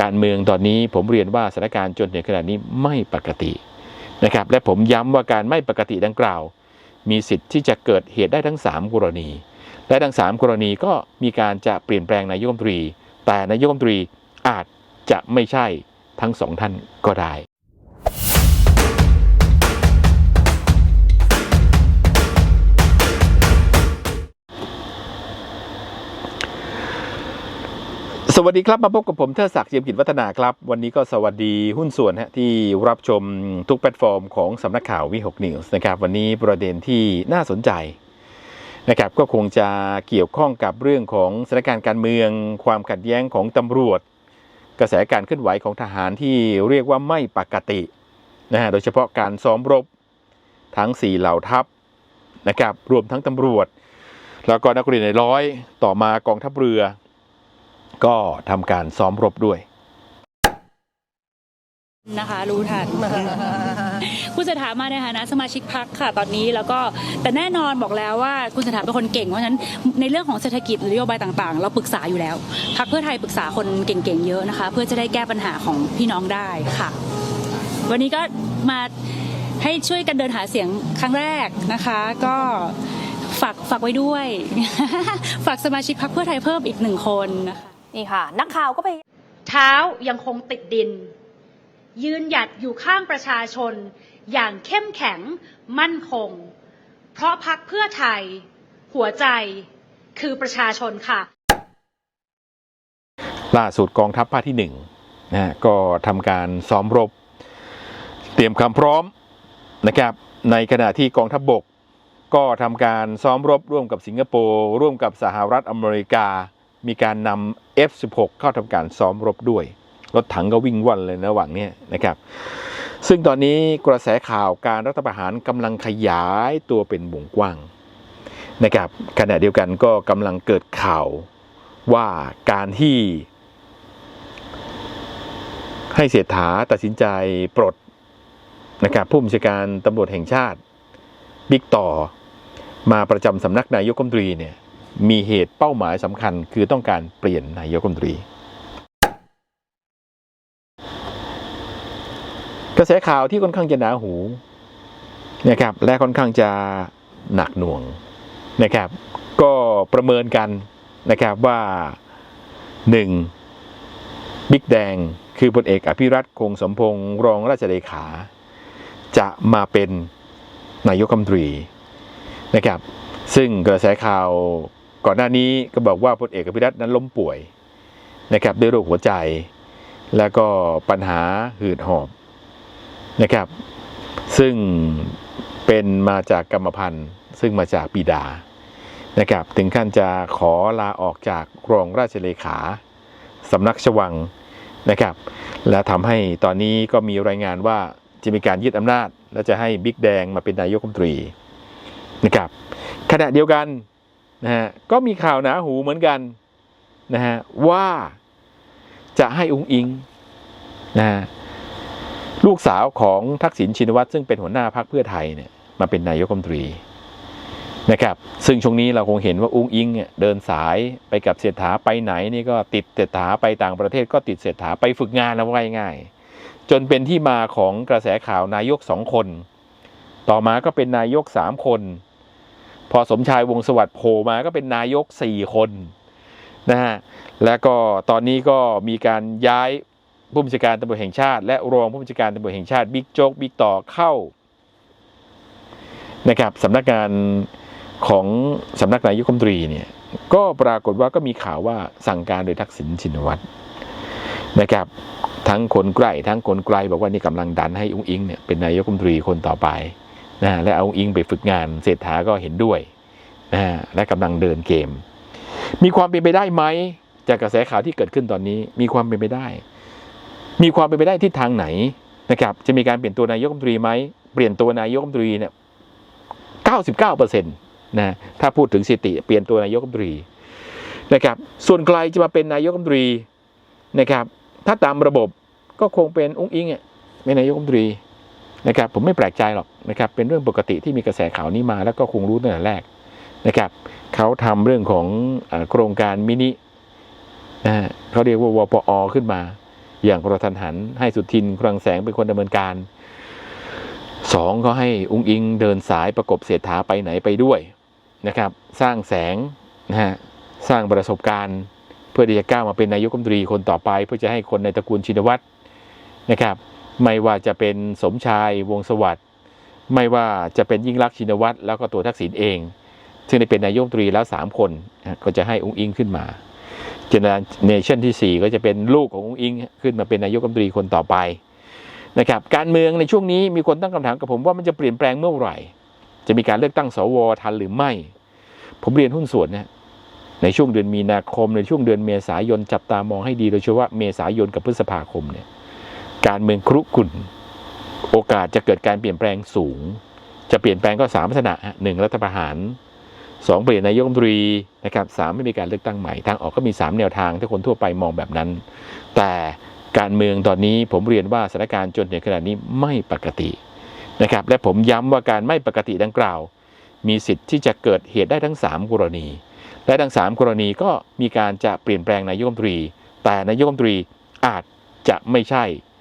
การเมืองตอนนี้ผมเรียนว่าสถานการณ์จนถึงขนาดนี้ไม่ปกตินะครับ และผมย้ำว่าการไม่ปกติดังกล่าว มีสิทธิ์ที่จะเกิดเหตุได้ทั้ง 3 กรณี และทั้ง 3 กรณีก็มีการจะเปลี่ยนแปลงนายกรัฐมนตรี แต่นายกรัฐมนตรีอาจจะไม่ใช่ทั้งสองท่านก็ได้ วัสดีครับ มาพบกับผมเทิดศักดิ์เจียมกิจวัฒนาครับ วันนี้ก็สวัสดีหุ้นส่วนฮะที่รับชมทุกแพลตฟอร์มของสำนักข่าววิหกนิวส์นะครับ วันนี้ประเด็นที่น่าสนใจนะครับก็คงจะเกี่ยวข้องกับเรื่องของสถานการณ์การเมือง ความขัดแย้งของตำรวจ กระแสการเคลื่อนไหวของทหารที่เรียกว่าไม่ปกตินะฮะโดยเฉพาะการซ้อมรบทั้ง 4 เหล่าทัพนะครับรวมทั้งตำรวจ แล้วก็นักเรียนในร้อยต่อมากองทัพเรือ ก็ทำการซ้อมรบด้วยนะคะ รู้ทัน คุณเศรษฐามาในฐานะสมาชิกพักค่ะตอนนี้แล้วก็แต่แน่นอนบอกแล้วว่าคุณเศรษฐาเป็นคนเก่งเพราะฉะนั้นในเรื่องของเศรษฐกิจหรือนโยบายต่างๆ เราปรึกษาอยู่แล้วพักเพื่อไทยปรึกษาคนเก่งๆเยอะนะคะ เพื่อจะได้แก้ปัญหาของพี่น้องได้ค่ะ วันนี้ก็มาให้ช่วยกันเดินหาเสียงครั้งแรกนะคะ ก็ฝากฝากไว้ด้วย ฝากสมาชิกพักเพื่อไทยเพิ่มอีกหนึ่งคนนะคะ นี่ค่ะ นักข่าวก็ไปเท้ายังคงติดดิน ยืนหยัดอยู่ข้างประชาชน อย่างเข้มแข็ง มั่นคง เพราะพักเพื่อไทย หัวใจ คือประชาชนค่ะ ล่าสุดกองทัพภาคที่หนึ่งนะฮะก็ทำการซ้อมรบ เตรียมความพร้อมนะครับในขณะที่กองทัพบบก ก็ทำการซ้อมรบร่วมกับสิงคโปร์ร่วมกับสหรัฐอเมริกา มีการนำ F16 เข้าทำการซ้อมรบด้วย รถถังก็วิ่งว่อนเลยนะระหว่างนี้นะครับ ซึ่งตอนนี้กระแสข่าวการรัฐประหารกำลังขยายตัวเป็นวงกว้างนะครับ ขณะเดียวกันก็กำลังเกิดข่าวว่าการที่ ให้เศรษฐาตัดสินใจปลดนะครับผู้บัญชาการตำรวจแห่งชาติบิ๊กต่อมาประจำสำนักนายกรัฐมนตรีเนี่ย มีเหตุเป้าหมายสำคัญคือต้องการเปลี่ยนนายกรัฐมนตรี กระแสข่าวที่ค่อนข้างจะหนาหูนะครับและค่อนข้างจะหนักหน่วงนะครับ ก็ประเมินกันนะครับว่าหนึ่งบิ๊กแดงคือพลเอกอภิรัตคงสมพงษ์รองราชเลขา จะมาเป็นนายกรัฐมนตรีนะครับ ซึ่งกระแสข่าว ก่อนหน้านี้ก็บอกว่าพลเอกอภิรัตนั้นล้มป่วยนะครับด้วยโรคหัวใจ แล้วก็ปัญหาหืดหอบนะครับ ซึ่งเป็นมาจากกรรมพันธุ์ ซึ่งมาจากบิดานะครับ ถึงขั้นจะขอลาออกจากรองราชเลขาสำนักชวังนะครับ และทำให้ตอนนี้ก็มีรายงานว่าจะมีการยึดอำนาจ และจะให้บิ๊กแดงมาเป็นนายกรัฐมนตรีนะครับขณะเดียวกัน นะฮะก็มีข่าวหนาหูเหมือนกันนะฮะว่าจะให้องค์อิงนะฮะลูกสาวของทักษิณชินวัตรซึ่งเป็นหัวหน้าพรรคเพื่อไทยเนี่ยมาเป็นนายกรัฐมนตรีนะครับ ซึ่งช่วงนี้เราคงเห็นว่าอุ้งอิงเนี่ยเดินสายไปกับเศรษฐาไปไหนนี่ก็ติดเศรษฐาไปต่างประเทศก็ติดเศรษฐาไปฝึกงานแล้วว่าง่าย จนเป็นที่มาของกระแสข่าวนายกสองคน ต่อมาก็เป็นนายกสามคน พอสมชายวงสวัสดิ์โผล่มาก็เป็นนายกสี่คนนะฮะแล้วก็ตอนนี้ก็มีการย้ายผู้บัญชาการตำรวจแห่งชาติ และรองผู้บัญชาการตำรวจแห่งชาติบิ๊กโจ๊กบิ๊กต่อเข้านะครับสำนักงานของสำนักนายกรัฐมนตรีเนี่ยก็ปรากฏว่าก็มีข่าวว่าสั่งการโดยทักษิณชินวัตรนะครับ ทั้งคนใกล้ทั้งคนไกลบอกว่านี่กำลังดันให้อุ้งอิงเนี่ยเป็นนายกรัฐมนตรีคนต่อไป นะและเอาอุ้งอิงไปฝึกงานเศรษฐาก็เห็นด้วยนะและกำลังเดินเกม มีความเป็นไปได้ไหมจากกระแสข่าวที่เกิดขึ้นตอนนี้ มีความเป็นไปได้ มีความเป็นไปได้ทิศทางไหนนะครับ จะมีการเปลี่ยนตัวนายกรัฐมนตรีไหมเปลี่ยนตัวนายกรัฐมนตรีเนี่ย99เก้าเปอร์เซ็นต์นะถ้าพูดถึงสิติเปลี่ยนตัวนายกรัฐมนตรีนะครับ ส่วนใครจะมาเป็นนายกรัฐมนตรีนะครับ ถ้าตามระบบก็คงเป็นอุ้งอิงอะเป็นนายกรัฐมนตรี นะครับผมไม่แปลกใจหรอกนะครับเป็นเรื่องปกติที่มีกระแสข่าวนี้มา แล้วก็คงรู้ตั้งแต่แรกนะครับเขาทำเรื่องของอโครงการมินินะฮะเขาเรียกว่าวปอขึ้นมา อย่างกระทันหัน ให้สุทินคลังแสงเป็นคนดำเนินการสองก็ให้อุ้งอิงเดินสายประกบเศรษฐาไปไหนไปด้วยนะครับ สร้างแสงนะฮะสร้างประสบการณ์ เพื่อที่จะก้าวมาเป็นนายกรัฐมนตรีคนต่อไป เพื่อจะให้คนในตระกูลชินวัตรนะครับ ไม่ว่าจะเป็นสมชายวงสวัสด์ไม่ว่าจะเป็นยิ่งรักชินวัตรแล้วก็ตัวทักษิณเอง ซึ่งได้เป็นนายกตรีแล้ว 3 คน ก็จะให้องค์อิงขึ้นมาเจเนเนชั่นที่ 4 ก็จะเป็นลูกขององค์อิง ขึ้นมาเป็นนายกรัฐมนตรีคนต่อไปนะครับการเมืองในช่วงนี้มีคนตั้งคำถามกับผมว่ามันจะเปลี่ยนแปลงเมื่อไหร่ จะมีการเลือกตั้งสวทันหรือไม่ ผมเรียนหุ้นส่วนนะในช่วงเดือนมีนาคมในช่วงเดือนเมษายนจับตามองให้ดีโดยเฉพาะเมษายนกับพฤษภาคมเนี่ย การเมืองครุกุ่นโอกาสจะเกิดการเปลี่ยนแปลงสูง จะเปลี่ยนแปลงก็สามลักษณะหนึ่งรัฐประหารสองเปลี่ยนนายกรัฐมนตรีนะครับสามไม่มีการเลือกตั้งใหม่ทางออกก็มีสามแนวทางที่คนทั่วไปมองแบบนั้น แต่การเมืองตอนนี้ผมเรียนว่าสถานการณ์จนถึงขนาดนี้ไม่ปกตินะครับและผมย้ำว่าการไม่ปกติดังกล่าว มีสิทธิ์ที่จะเกิดเหตุได้ทั้ง 3 กรณี และทั้ง 3 กรณีก็มีการจะเปลี่ยนแปลงนายกรัฐมนตรี แต่นายกรัฐมนตรีอาจจะไม่ใช่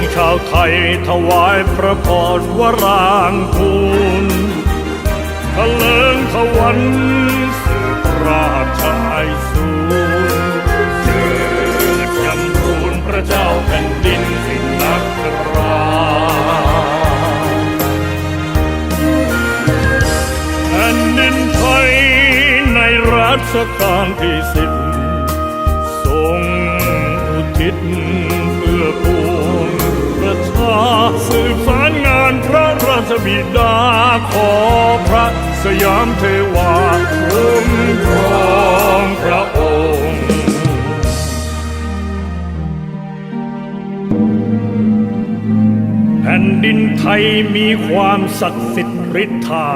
งชาวไทยถวายพระพรวรางคูณทะเลิงทวันสืบราชไอสูรเจิดยำทูลพระเจ้าแผ่นดินสิ่งนักราแผ่นดินไทยในรัชกาลที่สิบทรงอุทิศ สืบสารงานพระราชบิดาขอพระสยามเทวาคุ้มครองพระองค์แผ่นดินไทยมีความศักดิ์สิทธิ์ฤทธา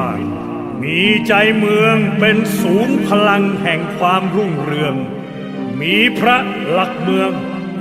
มีใจเมืองเป็นศูนย์พลังแห่งความรุ่งเรือง มีพระหลักเมือง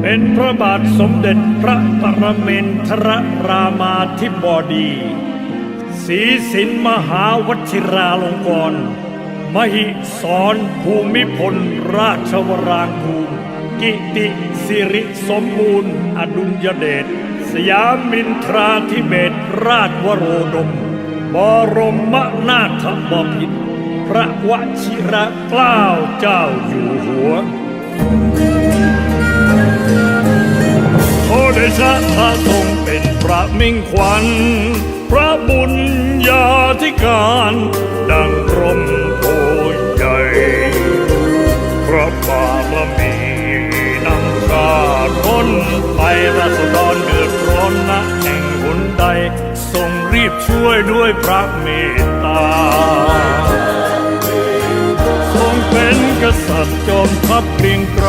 เป็นพระบาทสมเด็จพระปรเมนทรรามาธิบดีศรีสินมหาวชิราลงกรณ์มหิสรภูมิพลราชวรางคูลกิติสิริสมบูรณ์ อดุลยเดชสยามินทราธิเบศราชวโรดม บรมนาถบพิตรพระวชิระเกล้าเจ้าอยู่หัว เดชะพระทรงเป็นพระมิ่งขวัญ พระบุญญาธิการ ดังร่มโพใหญ่ พระบารมีนำชาท้นไปราษฎรเดือดร้อนนะแห่งหนใด ทรงรีบช่วยด้วยพระเมตตา ทรงเป็นกษัตริย์จอมทัพเกรียงไกร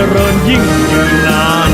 เจริญยิ่งยืนนาน